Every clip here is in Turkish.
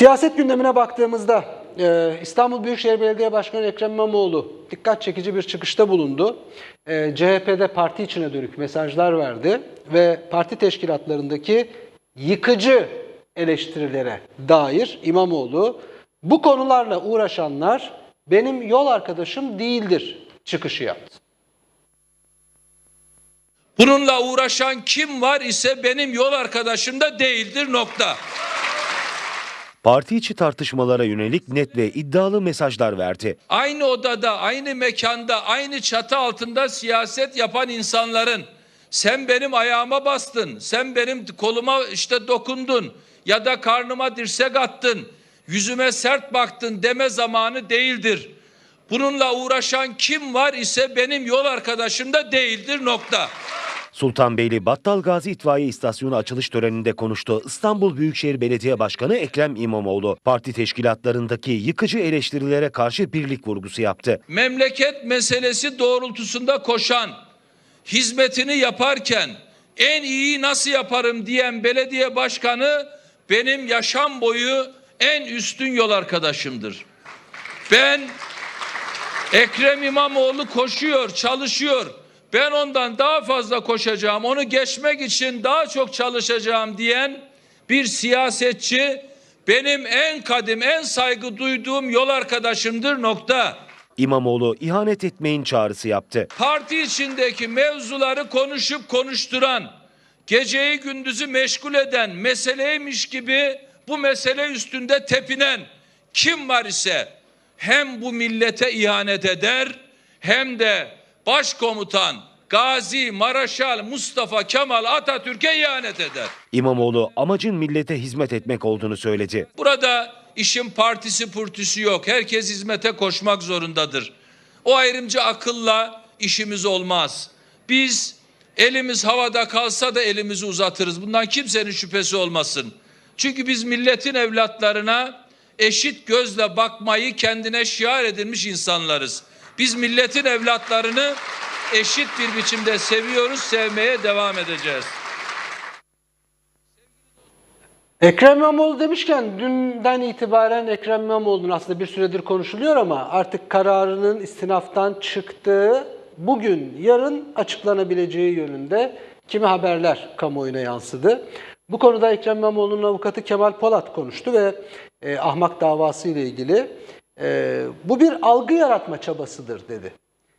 Siyaset gündemine baktığımızda e, İstanbul Büyükşehir Belediye Başkanı Ekrem İmamoğlu dikkat çekici bir çıkışta bulundu. E, CHP'de parti içine dönük mesajlar verdi ve parti teşkilatlarındaki yıkıcı eleştirilere dair İmamoğlu bu konularla uğraşanlar benim yol arkadaşım değildir çıkışı yaptı. Bununla uğraşan kim var ise benim yol arkadaşım da değildir nokta. Parti içi tartışmalara yönelik net ve iddialı mesajlar verdi. Aynı odada, aynı mekanda, aynı çatı altında siyaset yapan insanların sen benim ayağıma bastın, sen benim koluma işte dokundun ya da karnıma dirsek attın, yüzüme sert baktın deme zamanı değildir. Bununla uğraşan kim var ise benim yol arkadaşım da değildir nokta. Sultanbeyli Battal Gazi İtfaiye İstasyonu açılış töreninde konuştu İstanbul Büyükşehir Belediye Başkanı Ekrem İmamoğlu. Parti teşkilatlarındaki yıkıcı eleştirilere karşı birlik vurgusu yaptı. memleket meselesi doğrultusunda koşan, hizmetini yaparken en iyi nasıl yaparım diyen belediye başkanı benim yaşam boyu en üstün yol arkadaşımdır. Ben Ekrem İmamoğlu koşuyor, çalışıyor. Ben ondan daha fazla koşacağım, onu geçmek için daha çok çalışacağım diyen bir siyasetçi benim en kadim, en saygı duyduğum yol arkadaşımdır nokta. İmamoğlu ihanet etmeyin çağrısı yaptı. Parti içindeki mevzuları konuşup konuşturan, geceyi gündüzü meşgul eden, meseleymiş gibi bu mesele üstünde tepinen kim var ise hem bu millete ihanet eder hem de başkomutan Gazi Maraşal Mustafa Kemal Atatürk'e ihanet eder. İmamoğlu amacın millete hizmet etmek olduğunu söyledi. Burada işin partisi pürtüsü yok. Herkes hizmete koşmak zorundadır. O ayrımcı akılla işimiz olmaz. Biz elimiz havada kalsa da elimizi uzatırız. Bundan kimsenin şüphesi olmasın. Çünkü biz milletin evlatlarına eşit gözle bakmayı kendine şiar edilmiş insanlarız. Biz milletin evlatlarını eşit bir biçimde seviyoruz, sevmeye devam edeceğiz. Ekrem İmamoğlu demişken dünden itibaren Ekrem İmamoğlu'nun aslında bir süredir konuşuluyor ama artık kararının istinaftan çıktığı bugün yarın açıklanabileceği yönünde kimi haberler kamuoyuna yansıdı. Bu konuda Ekrem İmamoğlu'nun avukatı Kemal Polat konuştu ve e, ahmak davası ile ilgili e, bu bir algı yaratma çabasıdır dedi.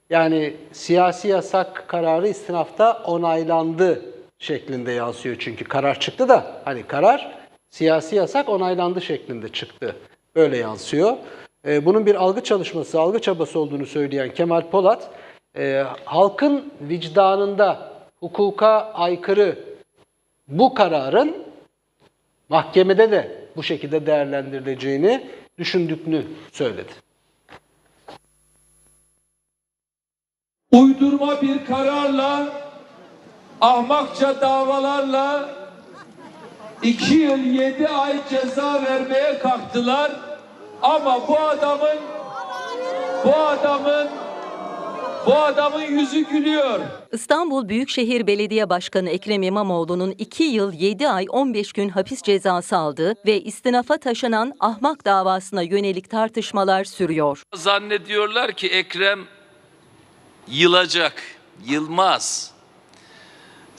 Yani siyasi yasak kararı istinafta onaylandı şeklinde yansıyor çünkü karar çıktı da hani karar siyasi yasak onaylandı şeklinde çıktı. Böyle yansıyor. Ee, bunun bir algı çalışması, algı çabası olduğunu söyleyen Kemal Polat, e, halkın vicdanında hukuka aykırı bu kararın mahkemede de bu şekilde değerlendirileceğini düşündüğünü söyledi. uydurma bir kararla, ahmakça davalarla iki yıl yedi ay ceza vermeye kalktılar. Ama bu adamın bu adamın bu adamın yüzü gülüyor. İstanbul Büyükşehir Belediye Başkanı Ekrem İmamoğlu'nun 2 yıl 7 ay 15 gün hapis cezası aldığı ve istinafa taşınan ahmak davasına yönelik tartışmalar sürüyor. Zannediyorlar ki Ekrem yılacak, yılmaz.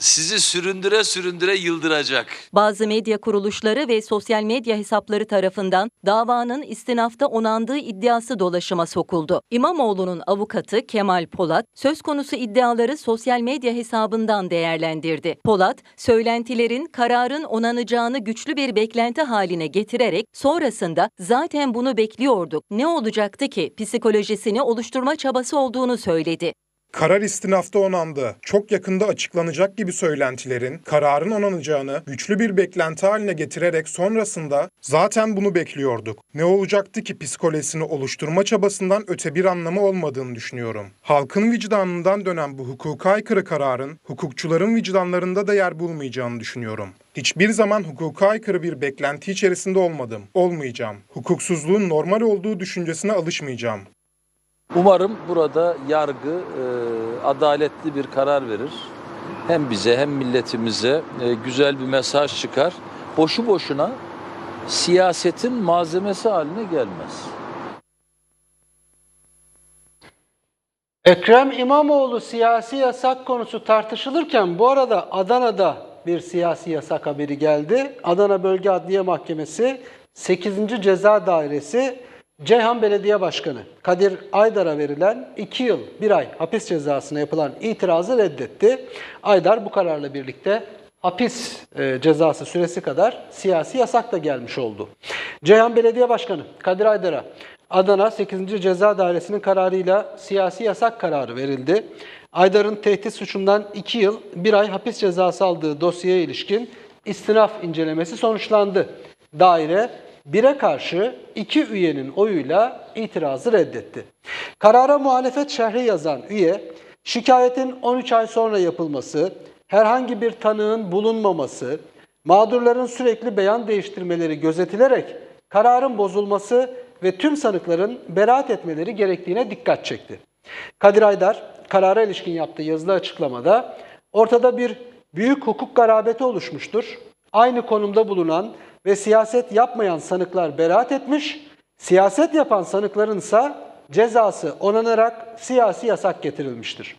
Sizi süründüre süründüre yıldıracak. Bazı medya kuruluşları ve sosyal medya hesapları tarafından davanın istinafta onandığı iddiası dolaşıma sokuldu. İmamoğlu'nun avukatı Kemal Polat söz konusu iddiaları sosyal medya hesabından değerlendirdi. Polat, söylentilerin kararın onanacağını güçlü bir beklenti haline getirerek sonrasında zaten bunu bekliyorduk. Ne olacaktı ki psikolojisini oluşturma çabası olduğunu söyledi. Karar istinafta onandı. Çok yakında açıklanacak gibi söylentilerin kararın onanacağını güçlü bir beklenti haline getirerek sonrasında zaten bunu bekliyorduk. Ne olacaktı ki psikolojisini oluşturma çabasından öte bir anlamı olmadığını düşünüyorum. Halkın vicdanından dönen bu hukuka aykırı kararın hukukçuların vicdanlarında da yer bulmayacağını düşünüyorum. Hiçbir zaman hukuka aykırı bir beklenti içerisinde olmadım. Olmayacağım. Hukuksuzluğun normal olduğu düşüncesine alışmayacağım. Umarım burada yargı e, adaletli bir karar verir. Hem bize hem milletimize e, güzel bir mesaj çıkar. Boşu boşuna siyasetin malzemesi haline gelmez. Ekrem İmamoğlu siyasi yasak konusu tartışılırken bu arada Adana'da bir siyasi yasak haberi geldi. Adana Bölge Adliye Mahkemesi 8. Ceza Dairesi Ceyhan Belediye Başkanı Kadir Aydar'a verilen 2 yıl 1 ay hapis cezasına yapılan itirazı reddetti. Aydar bu kararla birlikte hapis e, cezası süresi kadar siyasi yasak da gelmiş oldu. Ceyhan Belediye Başkanı Kadir Aydar'a Adana 8. Ceza Dairesi'nin kararıyla siyasi yasak kararı verildi. Aydar'ın tehdit suçundan 2 yıl 1 ay hapis cezası aldığı dosyaya ilişkin istinaf incelemesi sonuçlandı. Daire 1'e karşı 2 üyenin oyuyla itirazı reddetti. Karara muhalefet şerhi yazan üye, şikayetin 13 ay sonra yapılması, herhangi bir tanığın bulunmaması, mağdurların sürekli beyan değiştirmeleri gözetilerek kararın bozulması ve tüm sanıkların beraat etmeleri gerektiğine dikkat çekti. Kadir Aydar karara ilişkin yaptığı yazılı açıklamada ortada bir büyük hukuk garabeti oluşmuştur. Aynı konumda bulunan ve siyaset yapmayan sanıklar beraat etmiş, siyaset yapan sanıkların ise cezası onanarak siyasi yasak getirilmiştir.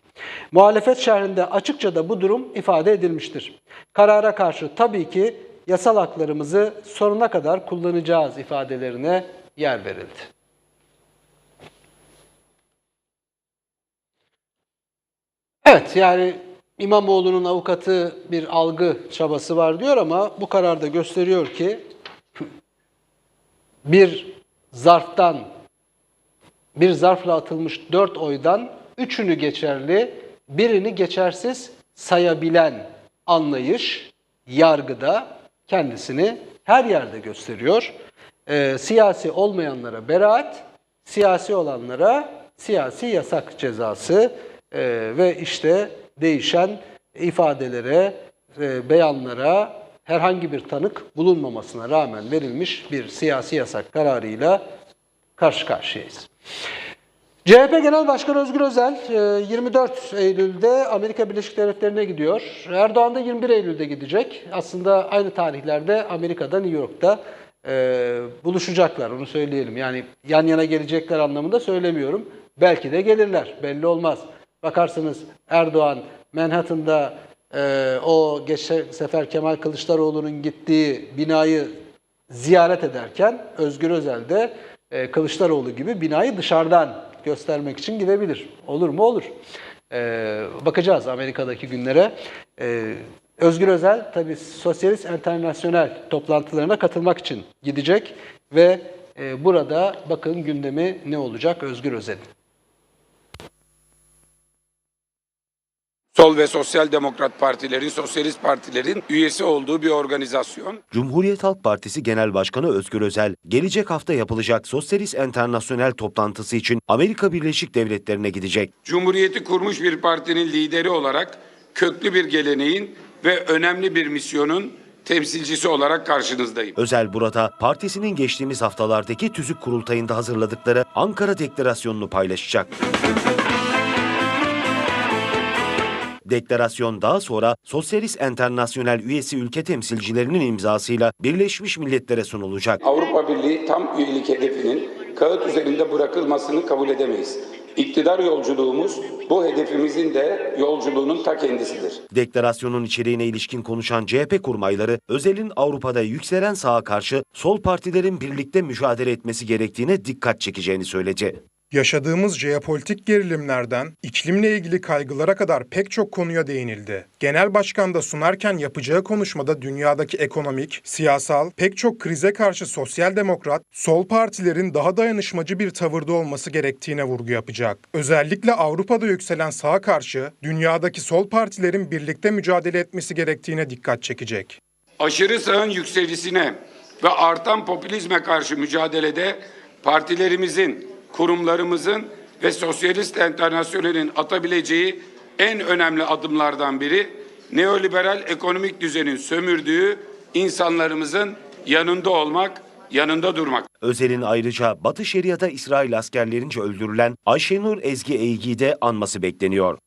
Muhalefet şerhinde açıkça da bu durum ifade edilmiştir. Karara karşı tabii ki yasal haklarımızı sonuna kadar kullanacağız ifadelerine yer verildi. Evet yani İmamoğlu'nun avukatı bir algı çabası var diyor ama bu karar da gösteriyor ki bir zarftan bir zarfla atılmış dört oydan üçünü geçerli, birini geçersiz sayabilen anlayış yargıda kendisini her yerde gösteriyor. Ee, siyasi olmayanlara beraat, siyasi olanlara siyasi yasak cezası Ee, ve işte değişen ifadelere, e, beyanlara herhangi bir tanık bulunmamasına rağmen verilmiş bir siyasi yasak kararıyla karşı karşıyayız. CHP Genel Başkanı Özgür Özel e, 24 Eylül'de Amerika Birleşik Devletleri'ne gidiyor. Erdoğan da 21 Eylül'de gidecek. Aslında aynı tarihlerde Amerika'da, New York'ta e, buluşacaklar. Onu söyleyelim. Yani yan yana gelecekler anlamında söylemiyorum. Belki de gelirler. Belli olmaz. Bakarsınız Erdoğan Manhattan'da e, o geçen sefer Kemal Kılıçdaroğlu'nun gittiği binayı ziyaret ederken Özgür Özel de e, Kılıçdaroğlu gibi binayı dışarıdan göstermek için gidebilir. Olur mu? Olur. E, bakacağız Amerika'daki günlere. E, Özgür Özel tabii Sosyalist Enternasyonel toplantılarına katılmak için gidecek ve e, burada bakın gündemi ne olacak Özgür Özel'in. Sol ve Sosyal Demokrat Partilerin, Sosyalist Partilerin üyesi olduğu bir organizasyon. Cumhuriyet Halk Partisi Genel Başkanı Özgür Özel, gelecek hafta yapılacak Sosyalist Enternasyonel toplantısı için Amerika Birleşik Devletleri'ne gidecek. Cumhuriyeti kurmuş bir partinin lideri olarak köklü bir geleneğin ve önemli bir misyonun temsilcisi olarak karşınızdayım. Özel burada partisinin geçtiğimiz haftalardaki tüzük kurultayında hazırladıkları Ankara Deklarasyonunu paylaşacak. Deklarasyon daha sonra Sosyalist Enternasyonel üyesi ülke temsilcilerinin imzasıyla Birleşmiş Milletler'e sunulacak. Avrupa Birliği tam üyelik hedefinin kağıt üzerinde bırakılmasını kabul edemeyiz. İktidar yolculuğumuz bu hedefimizin de yolculuğunun ta kendisidir. Deklarasyonun içeriğine ilişkin konuşan CHP kurmayları, Özel'in Avrupa'da yükselen sağa karşı sol partilerin birlikte mücadele etmesi gerektiğine dikkat çekeceğini söyledi. Yaşadığımız jeopolitik gerilimlerden iklimle ilgili kaygılara kadar pek çok konuya değinildi. Genel Başkan da sunarken yapacağı konuşmada dünyadaki ekonomik, siyasal, pek çok krize karşı sosyal demokrat, sol partilerin daha dayanışmacı bir tavırda olması gerektiğine vurgu yapacak. Özellikle Avrupa'da yükselen sağa karşı dünyadaki sol partilerin birlikte mücadele etmesi gerektiğine dikkat çekecek. Aşırı sağın yükselisine ve artan popülizme karşı mücadelede partilerimizin, kurumlarımızın ve Sosyalist Enternasyonel'in atabileceği en önemli adımlardan biri neoliberal ekonomik düzenin sömürdüğü insanlarımızın yanında olmak, yanında durmak. Özel'in ayrıca Batı Şeria'da İsrail askerlerince öldürülen Ayşenur Ezgi Eygi'yi de anması bekleniyor.